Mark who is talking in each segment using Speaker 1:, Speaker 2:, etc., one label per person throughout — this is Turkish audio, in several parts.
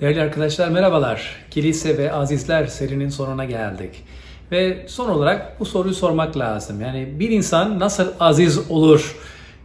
Speaker 1: Değerli arkadaşlar merhabalar. Kilise ve Azizler serinin sonuna geldik. Ve son olarak bu soruyu sormak lazım. Yani bir insan nasıl aziz olur?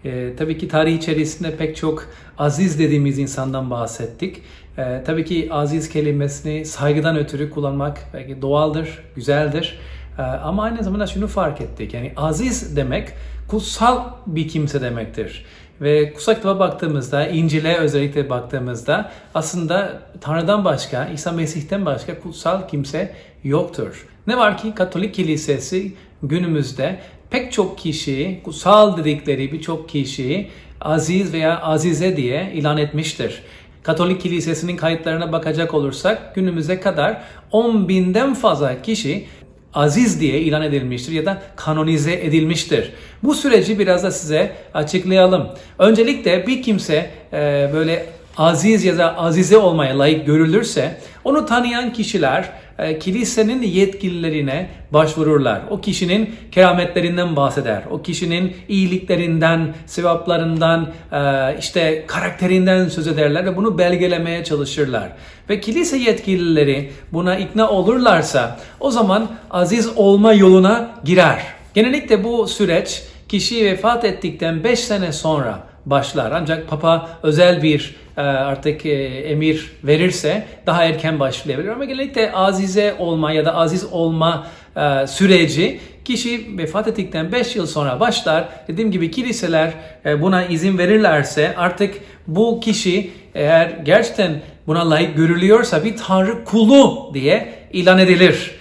Speaker 1: Ee, tabii ki tarih içerisinde pek çok aziz dediğimiz insandan bahsettik. Ee, tabii ki aziz kelimesini saygıdan ötürü kullanmak belki doğaldır, güzeldir. Ee, ama aynı zamanda şunu fark ettik. Yani aziz demek kutsal bir kimse demektir. Ve kutsal kitaba baktığımızda, İncil'e özellikle baktığımızda aslında Tanrı'dan başka, İsa Mesih'ten başka kutsal kimse yoktur. Ne var ki Katolik Kilisesi günümüzde pek çok kişiyi, kutsal dedikleri birçok kişiyi aziz veya azize diye ilan etmiştir. Katolik Kilisesi'nin kayıtlarına bakacak olursak günümüze kadar 10 binden fazla kişi aziz diye ilan edilmiştir ya da kanonize edilmiştir. Bu süreci biraz da size açıklayalım. Öncelikle bir kimse e, böyle aziz ya da azize olmaya layık görülürse onu tanıyan kişiler e, kilisenin yetkililerine başvururlar. O kişinin kerametlerinden bahseder. O kişinin iyiliklerinden, sevaplarından, e, işte karakterinden söz ederler ve bunu belgelemeye çalışırlar. Ve kilise yetkilileri buna ikna olurlarsa o zaman aziz olma yoluna girer. Genellikle bu süreç kişi vefat ettikten 5 sene sonra başlar. Ancak Papa özel bir e, artık e, emir verirse daha erken başlayabilir. Ama genellikle azize olma ya da aziz olma e, süreci kişi vefat ettikten 5 yıl sonra başlar. Dediğim gibi kiliseler buna izin verirlerse artık bu kişi eğer gerçekten buna layık görülüyorsa bir tanrı kulu diye ilan edilir.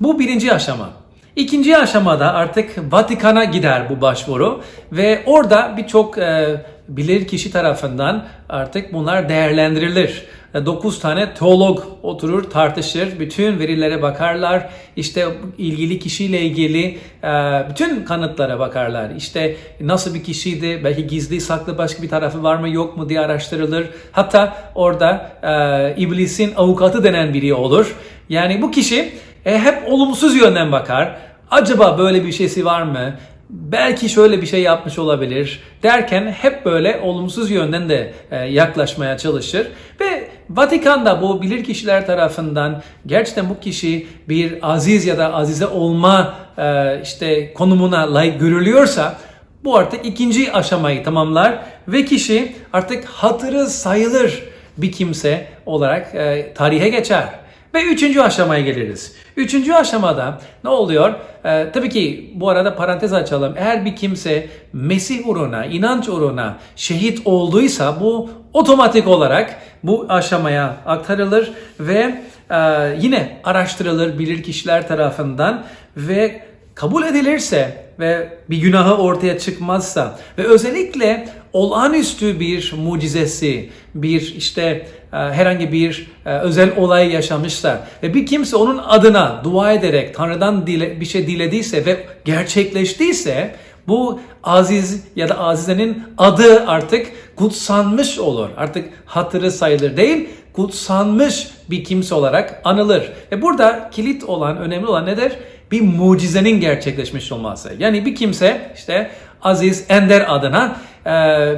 Speaker 1: Bu birinci aşama. İkinci aşamada artık Vatikan'a gider bu başvuru ve orada birçok e, bilir kişi tarafından artık bunlar değerlendirilir. 9 tane teolog oturur tartışır, bütün verilere bakarlar, işte ilgili kişiyle ilgili e, bütün kanıtlara bakarlar. İşte nasıl bir kişiydi, belki gizli saklı başka bir tarafı var mı yok mu diye araştırılır. Hatta orada e, iblisin avukatı denen biri olur. Yani bu kişi e, hep olumsuz yönden bakar. Acaba böyle bir şeysi var mı? Belki şöyle bir şey yapmış olabilir derken hep böyle olumsuz yönden de e, yaklaşmaya çalışır ve Vatikan'da bu bilir kişiler tarafından gerçekten bu kişi bir aziz ya da azize olma e, işte konumuna layık görülüyorsa bu artık ikinci aşamayı tamamlar ve kişi artık hatırı sayılır bir kimse olarak e, tarihe geçer. Ve üçüncü aşamaya geliriz. Üçüncü aşamada ne oluyor? Ee, tabii ki bu arada parantez açalım. Eğer bir kimse Mesih uğruna, inanç uğruna şehit olduysa bu otomatik olarak bu aşamaya aktarılır ve e, yine araştırılır bilir kişiler tarafından ve kabul edilirse ve bir günahı ortaya çıkmazsa ve özellikle olağanüstü bir mucizesi, bir işte e, herhangi bir e, özel olay yaşamışsa ve bir kimse onun adına dua ederek Tanrı'dan bir şey dilediyse ve gerçekleştiyse bu aziz ya da azizenin adı artık kutsanmış olur. Artık hatırı sayılır değil, kutsanmış bir kimse olarak anılır. Ve burada kilit olan, önemli olan nedir? Bir mucizenin gerçekleşmiş olması. Yani bir kimse işte Aziz Ender adına e,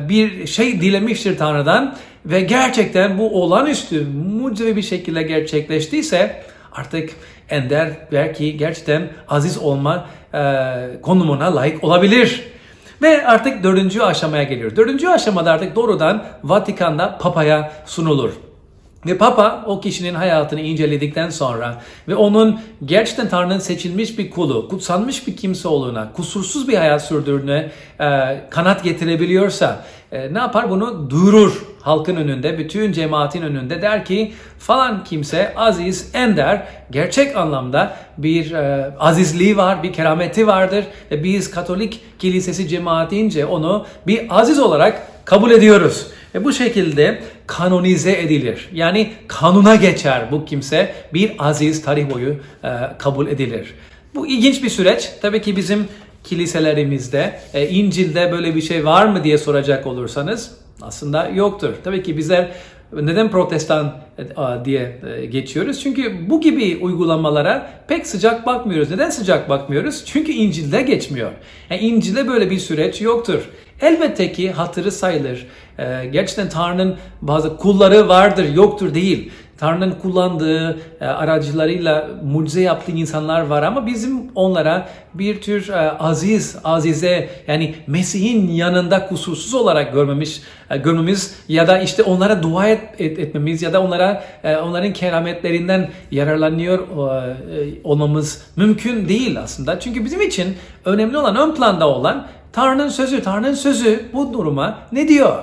Speaker 1: bir şey dilemiştir Tanrı'dan ve gerçekten bu olağanüstü mucizevi bir şekilde gerçekleştiyse artık Ender belki gerçekten aziz olma e, konumuna layık olabilir. Ve artık dördüncü aşamaya geliyor. Dördüncü aşamada artık doğrudan Vatikan'da Papa'ya sunulur. Ve Papa o kişinin hayatını inceledikten sonra ve onun gerçekten Tanrı'nın seçilmiş bir kulu, kutsanmış bir kimse olduğuna, kusursuz bir hayat sürdüğüne e, kanat getirebiliyorsa e, ne yapar? Bunu duyurur halkın önünde, bütün cemaatin önünde der ki falan kimse aziz, ender, gerçek anlamda bir e, azizliği var, bir kerameti vardır ve biz Katolik Kilisesi cemaatince onu bir aziz olarak kabul ediyoruz. Ve bu şekilde kanonize edilir. Yani kanuna geçer bu kimse bir aziz tarih boyu e, kabul edilir. Bu ilginç bir süreç. Tabii ki bizim kiliselerimizde e, İncil'de böyle bir şey var mı diye soracak olursanız aslında yoktur. Tabii ki bizler neden protestan e, diye e, geçiyoruz? Çünkü bu gibi uygulamalara pek sıcak bakmıyoruz. Neden sıcak bakmıyoruz? Çünkü İncil'de geçmiyor. Yani İncil'de böyle bir süreç yoktur. Elbette ki hatırı sayılır. Gerçekten Tanrı'nın bazı kulları vardır, yoktur değil. Tanrı'nın kullandığı e, aracılarıyla mucize yaptığı insanlar var ama bizim onlara bir tür e, aziz, azize yani Mesih'in yanında kusursuz olarak görmemiş, e, görmemiz ya da işte onlara dua et, et- etmemiz ya da onlara onların kerametlerinden yararlanıyor olmamız mümkün değil aslında. Çünkü bizim için önemli olan, ön planda olan Tanrı'nın sözü. Tanrı'nın sözü bu duruma ne diyor?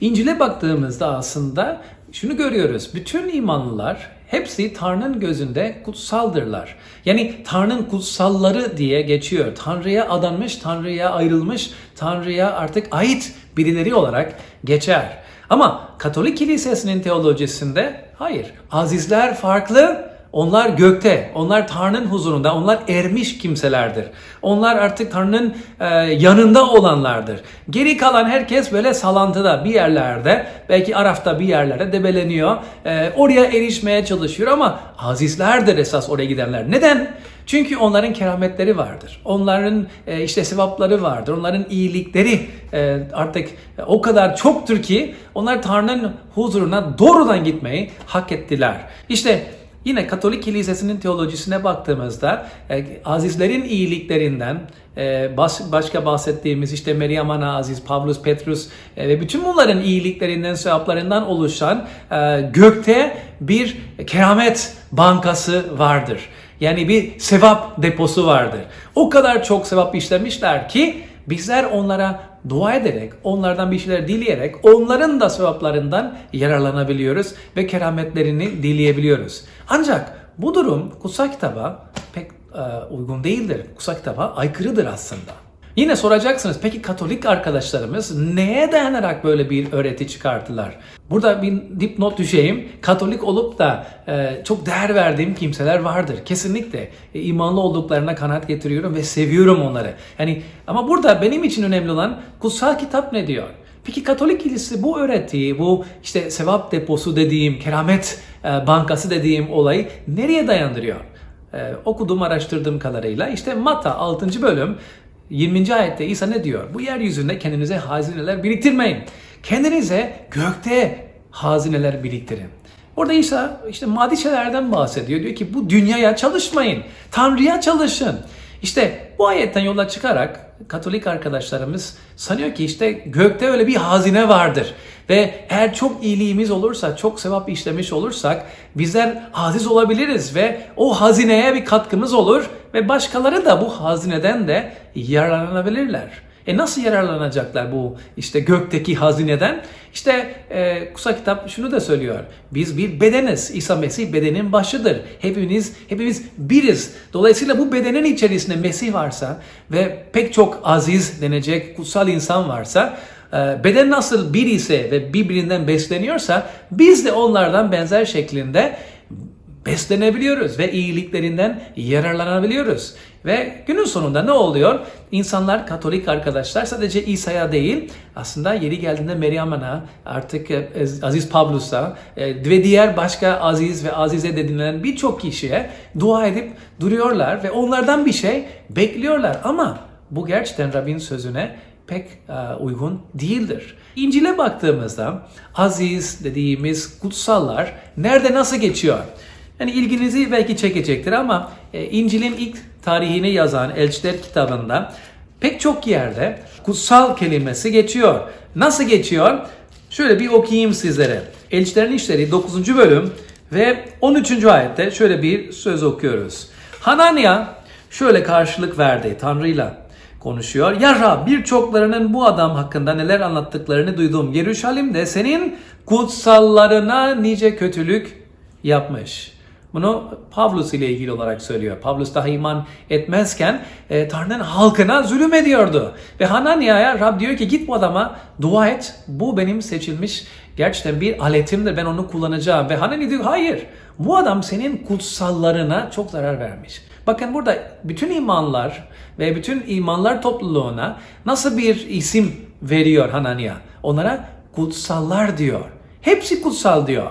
Speaker 1: İncil'e baktığımızda aslında şunu görüyoruz. Bütün imanlılar hepsi Tanrı'nın gözünde kutsaldırlar. Yani Tanrı'nın kutsalları diye geçiyor. Tanrı'ya adanmış, Tanrı'ya ayrılmış, Tanrı'ya artık ait birileri olarak geçer. Ama Katolik Kilisesi'nin teolojisinde hayır. Azizler farklı, onlar gökte, onlar Tanrı'nın huzurunda, onlar ermiş kimselerdir. Onlar artık Tanrı'nın e, yanında olanlardır. Geri kalan herkes böyle salantıda bir yerlerde, belki Araf'ta bir yerlerde debeleniyor. E, oraya erişmeye çalışıyor ama azizlerdir esas oraya gidenler. Neden? Çünkü onların kerametleri vardır. Onların e, işte sevapları vardır. Onların iyilikleri e, artık o kadar çoktur ki onlar Tanrı'nın huzuruna doğrudan gitmeyi hak ettiler. İşte Yine Katolik Kilisesi'nin teolojisine baktığımızda e, azizlerin iyiliklerinden e, bas- başka bahsettiğimiz işte Meryem Ana Aziz, Pavlus, Petrus e, ve bütün bunların iyiliklerinden, sevaplarından oluşan e, gökte bir keramet bankası vardır. Yani bir sevap deposu vardır. O kadar çok sevap işlemişler ki bizler onlara dua ederek, onlardan bir şeyler dileyerek, onların da sevaplarından yararlanabiliyoruz ve kerametlerini dileyebiliyoruz. Ancak bu durum kutsal kitaba pek e, uygun değildir. Kutsal kitaba aykırıdır aslında. Yine soracaksınız peki Katolik arkadaşlarımız neye dayanarak böyle bir öğreti çıkarttılar? Burada bir dipnot düşeyim. Katolik olup da e, çok değer verdiğim kimseler vardır. Kesinlikle e, imanlı olduklarına kanaat getiriyorum ve seviyorum onları. Yani ama burada benim için önemli olan kutsal kitap ne diyor? Peki Katolik Kilisesi bu öğretiyi, bu işte sevap deposu dediğim, keramet e, bankası dediğim olayı nereye dayandırıyor? E, okuduğum, araştırdığım kadarıyla işte Mata 6. bölüm 20. ayette İsa ne diyor? Bu yeryüzünde kendinize hazineler biriktirmeyin. Kendinize gökte hazineler biriktirin. Orada İsa işte maddi şeylerden bahsediyor. Diyor ki bu dünyaya çalışmayın. Tanrı'ya çalışın. İşte bu ayetten yola çıkarak Katolik arkadaşlarımız sanıyor ki işte gökte öyle bir hazine vardır. Ve eğer çok iyiliğimiz olursa, çok sevap işlemiş olursak bizler aziz olabiliriz ve o hazineye bir katkımız olur ve başkaları da bu hazineden de yararlanabilirler. E nasıl yararlanacaklar bu işte gökteki hazineden? İşte e, kutsal kitap şunu da söylüyor. Biz bir bedeniz. İsa Mesih bedenin başıdır. Hepimiz hepimiz biriz. Dolayısıyla bu bedenin içerisinde Mesih varsa ve pek çok aziz denecek kutsal insan varsa beden nasıl bir ise ve birbirinden besleniyorsa biz de onlardan benzer şeklinde beslenebiliyoruz ve iyiliklerinden yararlanabiliyoruz. Ve günün sonunda ne oluyor? İnsanlar, Katolik arkadaşlar sadece İsa'ya değil aslında yeri geldiğinde Meryem artık e, Aziz Pavlus'a e, ve diğer başka aziz ve azize dedilen birçok kişiye dua edip duruyorlar ve onlardan bir şey bekliyorlar. Ama bu gerçekten Rabbin sözüne pek e, uygun değildir. İncil'e baktığımızda aziz dediğimiz kutsallar nerede nasıl geçiyor? Yani ilginizi belki çekecektir ama e, İncil'in ilk tarihini yazan Elçiler kitabında pek çok yerde kutsal kelimesi geçiyor. Nasıl geçiyor? Şöyle bir okuyayım sizlere. Elçilerin İşleri 9. bölüm ve 13. ayette şöyle bir söz okuyoruz. Hanania şöyle karşılık verdi Tanrı'yla konuşuyor. Ya Rab birçoklarının bu adam hakkında neler anlattıklarını duydum. Yeruşalim'de senin kutsallarına nice kötülük yapmış. Bunu Pavlus ile ilgili olarak söylüyor. Pavlus daha iman etmezken e, Tanrı'nın halkına zulüm ediyordu. Ve Hanania'ya Rab diyor ki git bu adama dua et. Bu benim seçilmiş gerçekten bir aletimdir. Ben onu kullanacağım. Ve Hanani diyor hayır. Bu adam senin kutsallarına çok zarar vermiş. Bakın burada bütün imanlar ve bütün imanlar topluluğuna nasıl bir isim veriyor Hanania? Onlara kutsallar diyor. Hepsi kutsal diyor.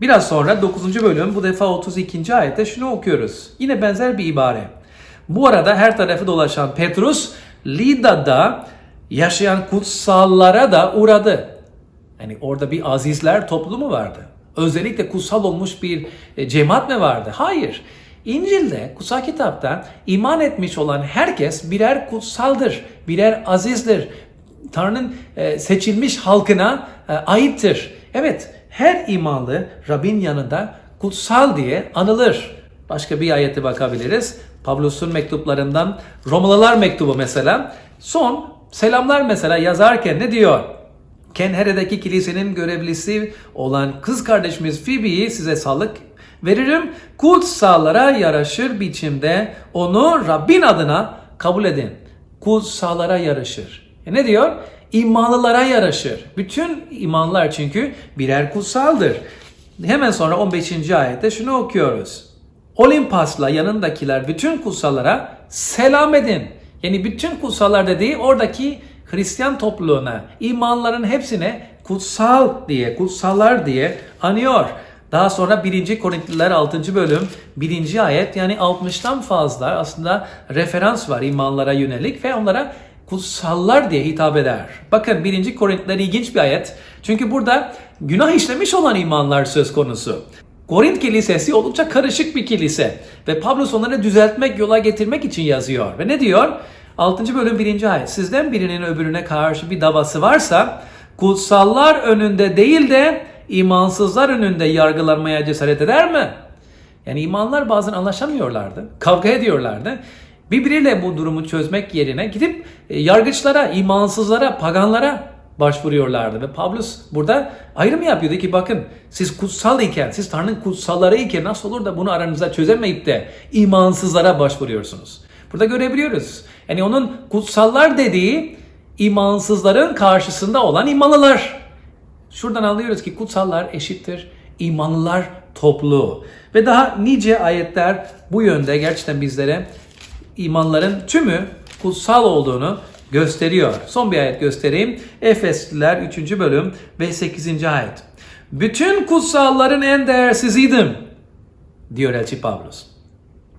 Speaker 1: Biraz sonra 9. bölüm bu defa 32. ayette şunu okuyoruz. Yine benzer bir ibare. Bu arada her tarafı dolaşan Petrus Lida'da yaşayan kutsallara da uğradı. Yani orada bir azizler toplumu vardı. Özellikle kutsal olmuş bir cemaat mi vardı? Hayır. İncil'de, kutsal kitapta iman etmiş olan herkes birer kutsaldır, birer azizdir. Tanrı'nın e, seçilmiş halkına e, aittir. Evet, her imanlı Rabbin yanında kutsal diye anılır. Başka bir ayete bakabiliriz. Pavlus'un mektuplarından Romalılar mektubu mesela. Son selamlar mesela yazarken ne diyor? Kenhere'deki kilisenin görevlisi olan kız kardeşimiz Phoebe'yi size sağlık veririm. Kutsallara yaraşır biçimde onu Rabbin adına kabul edin. Kutsallara yaraşır. E ne diyor? İmanlılara yaraşır. Bütün imanlar çünkü birer kutsaldır. Hemen sonra 15. ayette şunu okuyoruz. Olimpas'la yanındakiler bütün kutsallara selam edin. Yani bütün kutsallar dediği oradaki Hristiyan topluluğuna, imanların hepsine kutsal diye, kutsallar diye anıyor. Daha sonra 1. Korintliler 6. bölüm 1. ayet yani 60'tan fazla aslında referans var imanlara yönelik ve onlara kutsallar diye hitap eder. Bakın 1. Korintliler ilginç bir ayet. Çünkü burada günah işlemiş olan imanlar söz konusu. Korint kilisesi oldukça karışık bir kilise ve Pavlus onları düzeltmek, yola getirmek için yazıyor. Ve ne diyor? 6. bölüm 1. ayet. Sizden birinin öbürüne karşı bir davası varsa kutsallar önünde değil de imansızlar önünde yargılanmaya cesaret eder mi? Yani imanlar bazen anlaşamıyorlardı, kavga ediyorlardı. Birbiriyle bu durumu çözmek yerine gidip e, yargıçlara, imansızlara, paganlara başvuruyorlardı. Ve Pavlus burada ayrım yapıyordu ki bakın siz kutsal iken, siz Tanrı'nın kutsalları iken nasıl olur da bunu aranızda çözemeyip de imansızlara başvuruyorsunuz. Burada görebiliyoruz. Yani onun kutsallar dediği imansızların karşısında olan imanlılar. Şuradan anlıyoruz ki kutsallar eşittir imanlılar topluluğu. Ve daha nice ayetler bu yönde gerçekten bizlere imanların tümü kutsal olduğunu gösteriyor. Son bir ayet göstereyim. Efesliler 3. bölüm ve 8. ayet. Bütün kutsalların en değersiziydim diyor Elçi Pavlus.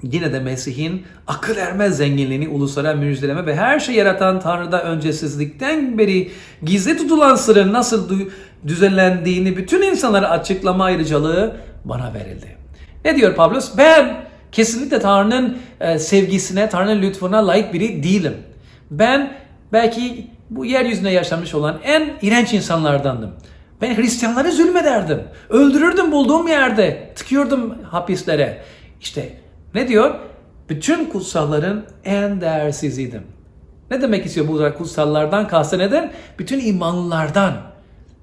Speaker 1: Yine de Mesih'in akıl ermez zenginliğini uluslara müjdeleme ve her şey yaratan Tanrı'da öncesizlikten beri gizli tutulan sırrın nasıl düzenlendiğini bütün insanlara açıklama ayrıcalığı bana verildi. Ne diyor Pavlus? Ben kesinlikle Tanrı'nın e, sevgisine, Tanrı'nın lütfuna layık biri değilim. Ben belki bu yeryüzünde yaşamış olan en iğrenç insanlardandım. Ben Hristiyanları zulmederdim. Öldürürdüm bulduğum yerde. Tıkıyordum hapislere. İşte ne diyor? Bütün kutsalların en değersiziydim. Ne demek istiyor bu kutsallardan kastı neden? Bütün imanlılardan.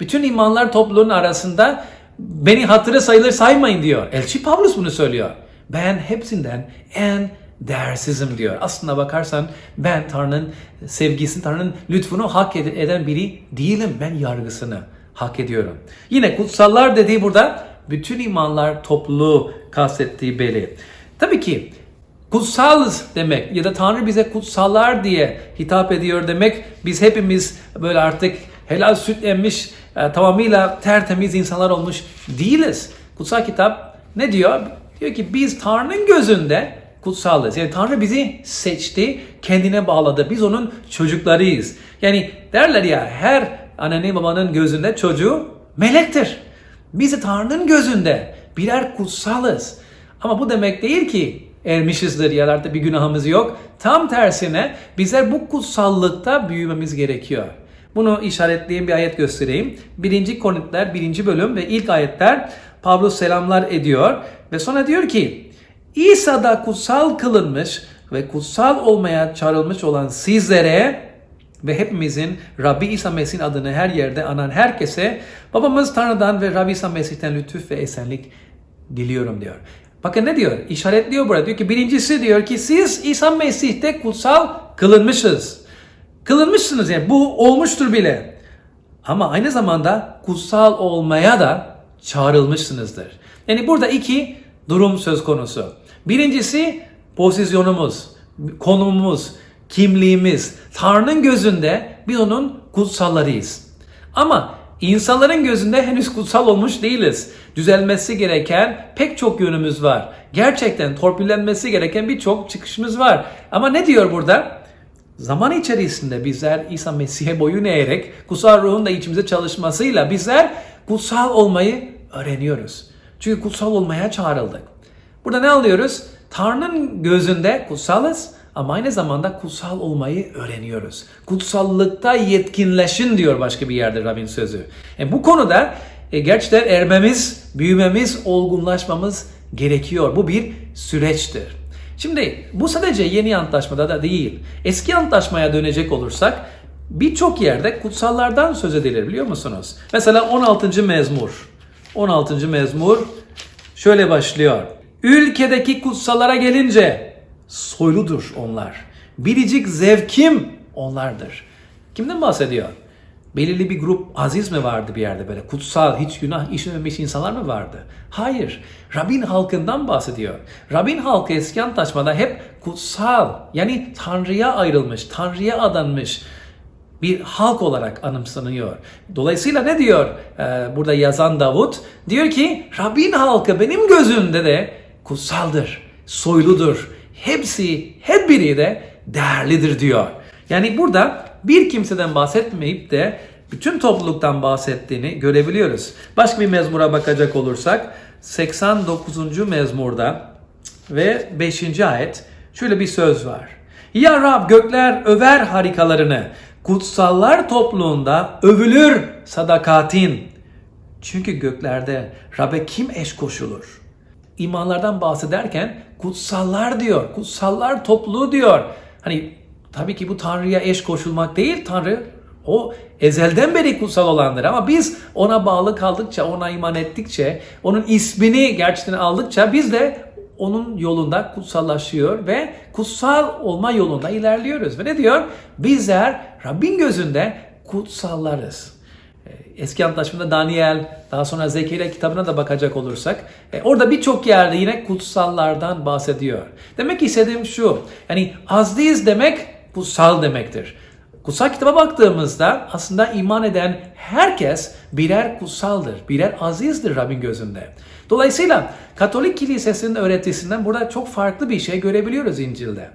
Speaker 1: Bütün imanlar topluluğunun arasında beni hatırı sayılır saymayın diyor. Elçi Pavlus bunu söylüyor. Ben hepsinden en değersizim diyor. Aslında bakarsan ben Tanrı'nın sevgisini, Tanrı'nın lütfunu hak eden biri değilim. Ben yargısını hak ediyorum. Yine kutsallar dediği burada bütün imanlar topluluğu kastettiği belli. Tabii ki kutsalız demek ya da Tanrı bize kutsallar diye hitap ediyor demek biz hepimiz böyle artık helal süt emmiş e, tamamıyla tertemiz insanlar olmuş değiliz. Kutsal kitap ne diyor? Diyor ki biz Tanrı'nın gözünde kutsalız. Yani Tanrı bizi seçti, kendine bağladı. Biz onun çocuklarıyız. Yani derler ya her annenin babanın gözünde çocuğu melektir. Biz de Tanrı'nın gözünde birer kutsalız. Ama bu demek değil ki ermişizdir ya da bir günahımız yok. Tam tersine bizler bu kutsallıkta büyümemiz gerekiyor. Bunu işaretleyeyim bir ayet göstereyim. 1. Korintiler 1. bölüm ve ilk ayetler Pavlus selamlar ediyor ve sonra diyor ki İsa da kutsal kılınmış ve kutsal olmaya çağrılmış olan sizlere ve hepimizin Rabbi İsa Mesih'in adını her yerde anan herkese babamız Tanrı'dan ve Rabbi İsa Mesih'ten lütuf ve esenlik diliyorum diyor. Bakın ne diyor? İşaretliyor burada. Diyor ki birincisi diyor ki siz İsa Mesih'te kutsal kılınmışız. Kılınmışsınız yani bu olmuştur bile. Ama aynı zamanda kutsal olmaya da çağrılmışsınızdır. Yani burada iki durum söz konusu. Birincisi pozisyonumuz, konumumuz, kimliğimiz. Tanrı'nın gözünde biz onun kutsallarıyız. Ama insanların gözünde henüz kutsal olmuş değiliz. Düzelmesi gereken pek çok yönümüz var. Gerçekten torpillenmesi gereken birçok çıkışımız var. Ama ne diyor burada? Zaman içerisinde bizler İsa Mesih'e boyun eğerek kutsal ruhun da içimize çalışmasıyla bizler kutsal olmayı öğreniyoruz. Çünkü kutsal olmaya çağrıldık. Burada ne alıyoruz? Tanrı'nın gözünde kutsalız ama aynı zamanda kutsal olmayı öğreniyoruz. Kutsallıkta yetkinleşin diyor başka bir yerde Rabbin sözü. E, bu konuda e, gerçekten ermemiz, büyümemiz, olgunlaşmamız gerekiyor. Bu bir süreçtir. Şimdi bu sadece yeni antlaşmada da değil. Eski antlaşmaya dönecek olursak birçok yerde kutsallardan söz edilir biliyor musunuz? Mesela 16. mezmur. 16. mezmur şöyle başlıyor. Ülkedeki kutsallara gelince soyludur onlar. Biricik zevkim onlardır. Kimden bahsediyor? Belirli bir grup aziz mi vardı bir yerde böyle kutsal hiç günah işlememiş insanlar mı vardı? Hayır. Rabbin halkından bahsediyor. Rabbin halkı eski antlaşmada hep kutsal yani Tanrı'ya ayrılmış, Tanrı'ya adanmış bir halk olarak anımsanıyor. Dolayısıyla ne diyor e, burada yazan Davut? Diyor ki Rabbin halkı benim gözümde de kutsaldır, soyludur. Hepsi, hep biri de değerlidir diyor. Yani burada bir kimseden bahsetmeyip de bütün topluluktan bahsettiğini görebiliyoruz. Başka bir mezmura bakacak olursak 89. mezmurda ve 5. ayet şöyle bir söz var. Ya Rab gökler över harikalarını, kutsallar topluluğunda övülür sadakatin. Çünkü göklerde Rab'be kim eş koşulur? İmanlardan bahsederken kutsallar diyor, kutsallar topluluğu diyor. Hani tabii ki bu Tanrı'ya eş koşulmak değil, Tanrı o ezelden beri kutsal olandır ama biz ona bağlı kaldıkça, ona iman ettikçe, onun ismini gerçekten aldıkça biz de onun yolunda kutsallaşıyor ve kutsal olma yolunda ilerliyoruz. Ve ne diyor? Bizler Rabbin gözünde kutsallarız. Eski Antlaşmada Daniel, daha sonra Zekeriya kitabına da bakacak olursak, e, orada birçok yerde yine kutsallardan bahsediyor. Demek istediğim şu, yani aziz demek kutsal demektir. Kutsal kitaba baktığımızda aslında iman eden herkes birer kutsaldır, birer azizdir Rabbin gözünde. Dolayısıyla Katolik Kilisesi'nin öğretisinden burada çok farklı bir şey görebiliyoruz İncil'de.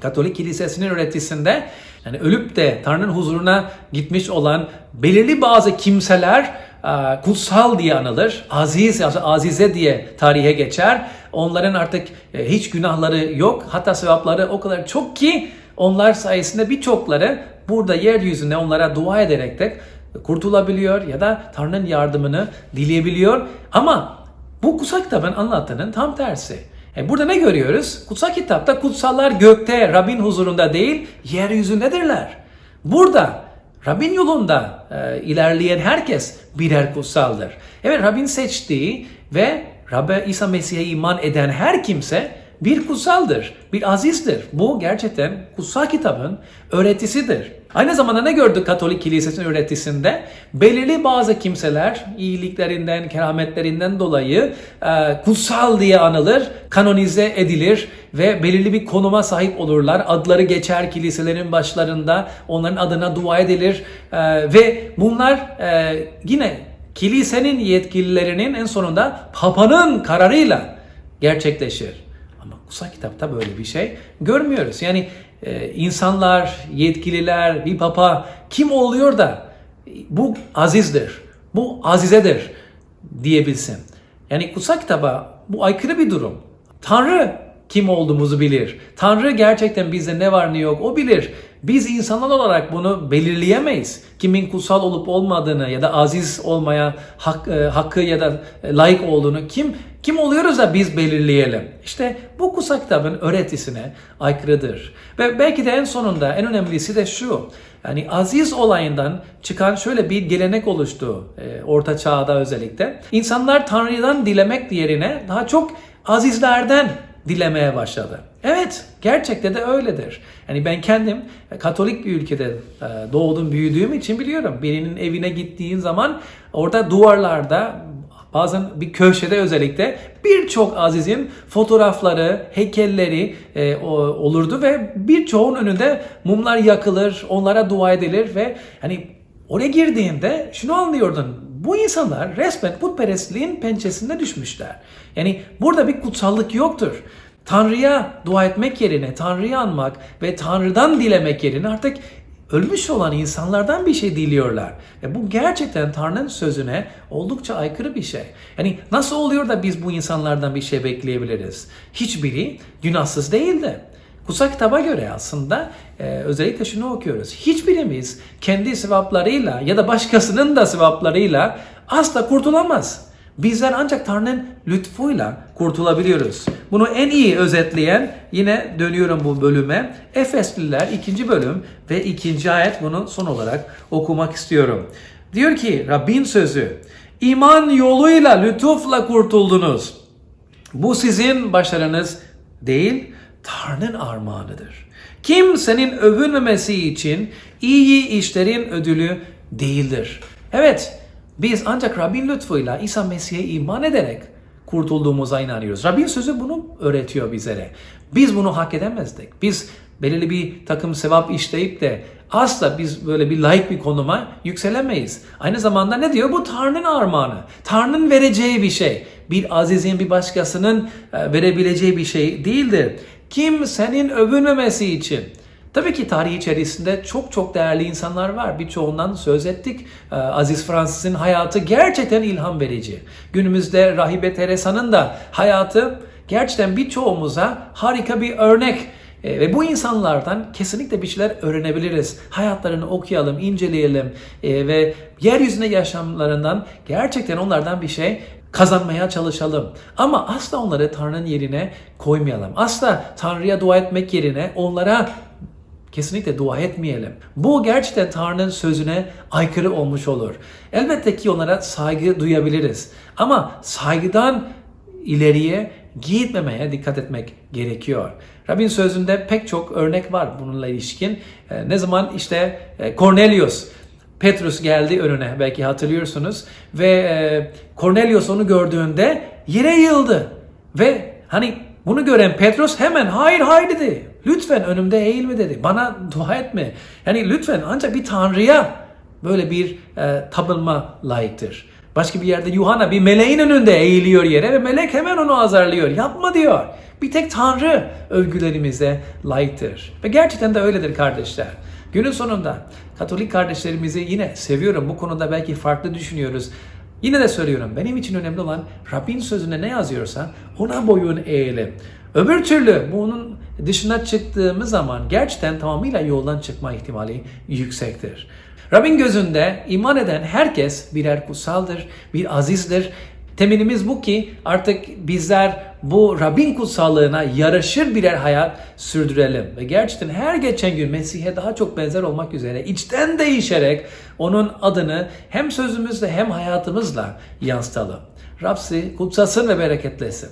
Speaker 1: Katolik Kilisesi'nin öğretisinde yani ölüp de Tanrı'nın huzuruna gitmiş olan belirli bazı kimseler e, kutsal diye anılır. Aziz, azize diye tarihe geçer. Onların artık e, hiç günahları yok. Hatta sevapları o kadar çok ki onlar sayesinde birçokları burada yeryüzünde onlara dua ederek de kurtulabiliyor ya da Tanrı'nın yardımını dileyebiliyor. Ama bu kutsal kitabın anlattığının tam tersi. E burada ne görüyoruz? Kutsal kitapta kutsallar gökte, Rabbin huzurunda değil, yeryüzündedirler. Burada Rabbin yolunda e, ilerleyen herkes birer kutsaldır. Evet Rabbin seçtiği ve Rabbe İsa Mesih'e iman eden her kimse bir kutsaldır, bir azizdir. Bu gerçekten kutsal kitabın öğretisidir. Aynı zamanda ne gördük Katolik Kilisesi'nin öğretisinde? Belirli bazı kimseler iyiliklerinden, kerametlerinden dolayı e, kutsal diye anılır, kanonize edilir ve belirli bir konuma sahip olurlar. Adları geçer kiliselerin başlarında, onların adına dua edilir e, ve bunlar e, yine kilisenin yetkililerinin en sonunda papanın kararıyla gerçekleşir. Kutsal kitapta böyle bir şey görmüyoruz. Yani e, insanlar, yetkililer, bir papa kim oluyor da bu azizdir, bu azizedir diyebilsin. Yani kutsal kitaba bu aykırı bir durum. Tanrı kim olduğumuzu bilir. Tanrı gerçekten bizde ne var ne yok o bilir. Biz insanlar olarak bunu belirleyemeyiz. Kimin kutsal olup olmadığını ya da aziz olmaya hak, e, hakkı ya da e, layık olduğunu kim kim oluyoruz da biz belirleyelim. İşte bu kutsal kitabın öğretisine aykırıdır. Ve belki de en sonunda en önemlisi de şu. Yani aziz olayından çıkan şöyle bir gelenek oluştu e, orta çağda özellikle. İnsanlar Tanrı'dan dilemek yerine daha çok azizlerden dilemeye başladı. Evet, gerçekte de öyledir. Yani ben kendim Katolik bir ülkede e, doğdum, büyüdüğüm için biliyorum. Birinin evine gittiğin zaman orada duvarlarda bazen bir köşede özellikle birçok azizin fotoğrafları, heykelleri e, olurdu ve birçoğun önünde mumlar yakılır, onlara dua edilir ve hani oraya girdiğinde şunu anlıyordun. Bu insanlar resmen putperestliğin pençesinde düşmüşler. Yani burada bir kutsallık yoktur. Tanrı'ya dua etmek yerine, Tanrı'yı anmak ve Tanrı'dan dilemek yerine artık ölmüş olan insanlardan bir şey diliyorlar. Ve bu gerçekten Tanrı'nın sözüne oldukça aykırı bir şey. Yani nasıl oluyor da biz bu insanlardan bir şey bekleyebiliriz? Hiçbiri günahsız değildi. Kutsal kitaba göre aslında e, özellikle şunu okuyoruz. Hiçbirimiz kendi sevaplarıyla ya da başkasının da sevaplarıyla asla kurtulamaz. Bizler ancak Tanrı'nın lütfuyla kurtulabiliyoruz. Bunu en iyi özetleyen yine dönüyorum bu bölüme. Efesliler 2. bölüm ve 2. ayet bunu son olarak okumak istiyorum. Diyor ki Rabbin sözü iman yoluyla lütufla kurtuldunuz. Bu sizin başarınız değil, Tanrı'nın armağanıdır. Kimsenin övünmemesi için iyi işlerin ödülü değildir. Evet, biz ancak Rabbin lütfuyla İsa Mesih'e iman ederek kurtulduğumuza inanıyoruz. Rabbin sözü bunu öğretiyor bizlere. Biz bunu hak edemezdik. Biz belirli bir takım sevap işleyip de asla biz böyle bir layık bir konuma yükselemeyiz. Aynı zamanda ne diyor? Bu Tanrı'nın armağanı. Tanrı'nın vereceği bir şey. Bir azizin bir başkasının e, verebileceği bir şey değildir. Kimsenin övünmemesi için. Tabii ki tarih içerisinde çok çok değerli insanlar var. Birçoğundan söz ettik. Ee, Aziz Fransız'ın hayatı gerçekten ilham verici. Günümüzde Rahibe Teresa'nın da hayatı gerçekten birçoğumuza harika bir örnek. Ee, ve bu insanlardan kesinlikle bir şeyler öğrenebiliriz. Hayatlarını okuyalım, inceleyelim Ee, ve yeryüzünde yaşamlarından gerçekten onlardan bir şey kazanmaya çalışalım. Ama asla onları Tanrı'nın yerine koymayalım. Asla Tanrı'ya dua etmek yerine onlara kesinlikle dua etmeyelim. Bu gerçekten Tanrı'nın sözüne aykırı olmuş olur. Elbette ki onlara saygı duyabiliriz. Ama saygıdan ileriye gitmemeye dikkat etmek gerekiyor. Rabbin sözünde pek çok örnek var bununla ilişkin. Ee, Ne zaman işte e, Cornelius Petrus geldi önüne belki hatırlıyorsunuz ve e, Cornelius onu gördüğünde yere yıldı ve hani bunu gören Petrus hemen hayır hayır dedi. Lütfen önümde eğilme dedi. Bana dua etme. Yani lütfen ancak bir tanrıya böyle bir e, tapınma layıktır. Başka bir yerde Yuhanna bir meleğin önünde eğiliyor yere ve melek hemen onu azarlıyor. Yapma diyor. Bir tek Tanrı övgülerimize layıktır. Ve gerçekten de öyledir kardeşler. Günün sonunda Katolik kardeşlerimizi yine seviyorum. Bu konuda belki farklı düşünüyoruz. Yine de söylüyorum benim için önemli olan Rabbin sözünde ne yazıyorsa ona boyun eğelim. Öbür türlü bunun dışına çıktığımız zaman gerçekten tamamıyla yoldan çıkma ihtimali yüksektir. Rabbin gözünde iman eden herkes birer kutsaldır, bir azizdir. Temelimiz bu ki artık bizler bu Rabbin kutsallığına yaraşır birer hayat sürdürelim. Ve gerçekten her geçen gün Mesih'e daha çok benzer olmak üzere içten değişerek onun adını hem sözümüzle hem hayatımızla yansıtalım. Rab sizi kutsasın ve bereketlesin.